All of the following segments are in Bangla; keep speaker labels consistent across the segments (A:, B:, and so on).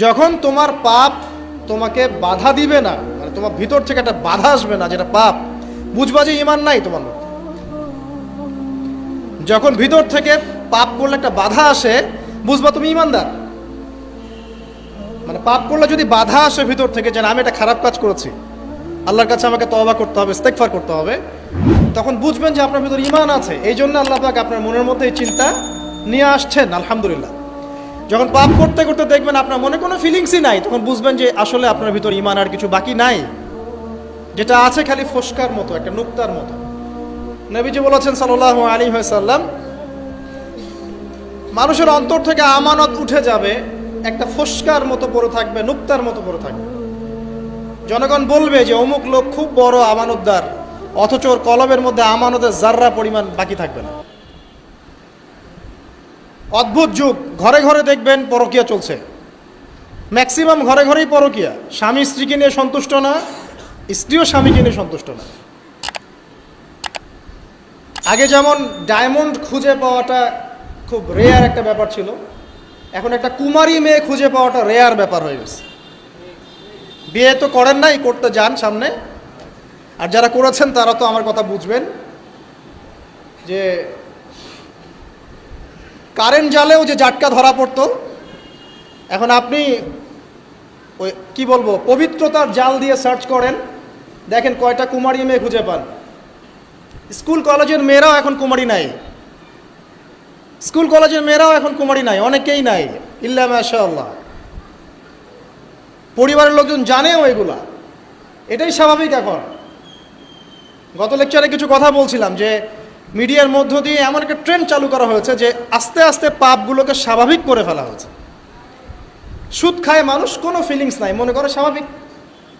A: যখন তোমার পাপ তোমাকে বাধা দিবে না মানে তোমার ভিতর থেকে একটা বাধা আসবে না, যেটা পাপ, বুঝবা যে ইমান নাই তোমার মধ্যে। যখন ভিতর থেকে পাপ করলে একটা বাধা আসে, বুঝবা তুমি ইমানদার। মানে পাপ করলে যদি বাধা আসে ভিতর থেকে যে আমি একটা খারাপ কাজ করেছি, আল্লাহর কাছে আমাকে তওবা করতে হবে, ইস্তেগফার করতে হবে, তখন বুঝবেন যে আপনার ভিতর ইমান আছে। এই জন্য আল্লাহ পাক আপনার মনের মধ্যে এই চিন্তা নিয়ে আসছেন, আলহামদুলিল্লাহ। যখন পাপ করতে করতে দেখবেন আপনার মনে কোনো ফিলিংসই নাই, তখন বুঝবেন যে আসলে আপনার ভিতর ইমান আর কিছু বাকি নাই। যেটা আছে খালি ফস্কার মতো, একটা নুক্তার মতো। নবীজি বলেছেন সাল্লাহ আলী সাল্লাম মানুষের অন্তর থেকে আমানত উঠে যাবে, একটা ফস্কার মতো পড়ে থাকবে, নুক্তার মতো পড়ে থাকবে। জনগণ বলবে যে অমুক লোক খুব বড় আমানতদার, অথচ ওর কলমের মধ্যে আমানতের জাররা পরিমাণ বাকি থাকবে না। অদ্ভুত যুগ। ঘরে ঘরে দেখবেন পরকিয়া চলছে। ম্যাক্সিমাম ঘরে ঘরেই পরকিয়া। স্বামী স্ত্রীকে নিয়ে সন্তুষ্ট না, স্ত্রীও স্বামীকে নিয়ে সন্তুষ্ট না। আগে যেমন ডায়মন্ড খুঁজে পাওয়াটা খুব রেয়ার একটা ব্যাপার ছিল, এখন একটা কুমারী মেয়ে খুঁজে পাওয়াটা রেয়ার ব্যাপার হয়ে গেছে। বিয়ে তো করেন নাই, করতে যান সামনে। আর যারা করেছেন তারা তো আমার কথা বুঝবেন যে কারেন্ট জালেও যে জাটকা ধরা পড়তো, এখন আপনি ওই, কি বলব, পবিত্রতার জাল দিয়ে সার্চ করেন, দেখেন কয়টা কুমারী মেয়ে খুঁজে পান। স্কুল কলেজের মেয়েরাও এখন কুমারী নাই। স্কুল কলেজের মেয়েরাও এখন কুমারী নাই, অনেকেই নাই, ইল্লা মাশাআল্লাহ। পরিবারের লোকজন জানেও এগুলা। এটাই স্বাভাবিক এখন। গত লেকচারে কিছু কথা বলছিলাম যে মিডিয়ার মধ্য দিয়ে এমন একটা ট্রেন্ড চালু করা হয়েছে যে আস্তে আস্তে পাপগুলোকে স্বাভাবিক করে ফেলা হয়েছে। সুদ খায় মানুষ, কোনো ফিলিংস নাই। মনে করে স্বাভাবিক।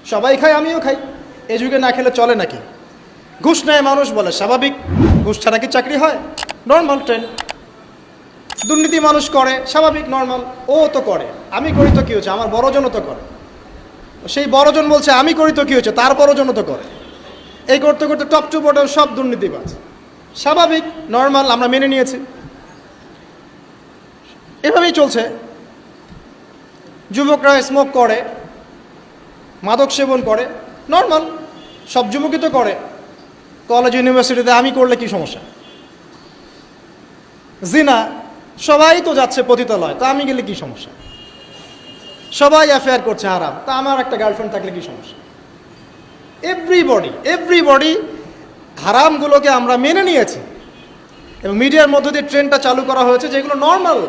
A: সবাই খায়, আমিও খাই। এ যুগে না খেলে চলে নাকি? ঘুষ নেয় মানুষ বলে, স্বাভাবিক। ঘুষ ছাড়া কি চাকরি হয়? নর্মাল ট্রেন্ড দুর্নীতি মানুষ করে, স্বাভাবিক নর্মাল ও তো করে। আমি করি তো কী হচ্ছে? আমার বড়জনও তো করে। সেই বড়জন বলছে, আমি করি তো কী হচ্ছে? তার বড়জনও তো করে। এই করতে করতে টপ টু বটম সব দুর্নীতিবাজ। স্বাভাবিক নর্মাল আমরা মেনে নিয়েছি। এভাবেই চলছে। যুবকরা স্মোক করে, মাদক সেবন করে নর্মাল সব যুবকই তো করে। কলেজ ইউনিভার্সিটিতে আমি করলে কি সমস্যা? জিনা, সবাই তো যাচ্ছে পতিতালয়, তা আমি গেলে কি সমস্যা? সবাই অ্যাফেয়ার করছে আরাম তা আমার একটা গার্লফ্রেন্ড থাকলে কি সমস্যা? এভরিবডি এভরিবডি হারামগুলোকে আমরা মেনে নিয়েছি। এবং মিডিয়ার মধ্য দিয়ে ট্রেনটা চালু করা হয়েছে, যেগুলো নর্মাল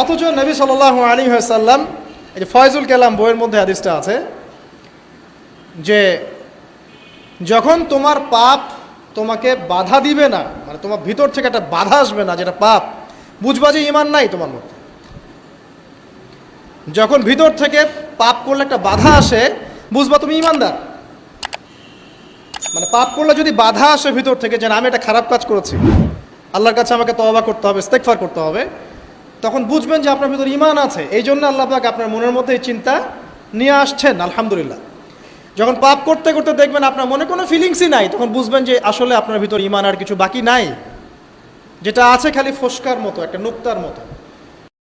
A: অথচ নবী সাল্লাহ আলী সাল্লাম এই যে ফয়জুল কালাম বইয়ের মধ্যে হাদিসটা আছে, যে যখন তোমার পাপ তোমাকে বাধা দিবে না মানে তোমার ভিতর থেকে একটা বাধা আসবে না, যেটা পাপ, বুঝবা যে ইমান নাই তোমার মধ্যে। যখন ভিতর থেকে পাপ করলে একটা বাধা আসে, বুঝবা তুমি ইমানদার। মানে পাপ করলে যদি বাধা আসে ভিতর থেকে যে আমি একটা খারাপ কাজ করেছি, আল্লাহর কাছে আমাকে তওবা করতে হবে, ইস্তেগফার করতে হবে, তখন বুঝবেন যে আপনার ভিতর ইমান আছে। এই জন্য আল্লাহ পাক আপনার মনের মধ্যে এই চিন্তা নিয়ে আসছেন, আলহামদুলিল্লাহ। যখন পাপ করতে করতে দেখবেন আপনার মনে কোনো ফিলিংসই নাই, তখন বুঝবেন যে আসলে আপনার ভিতর ইমান আর কিছু বাকি নাই, যেটা আছে খালি ফস্কার মতো, একটা নুক্তার মতো।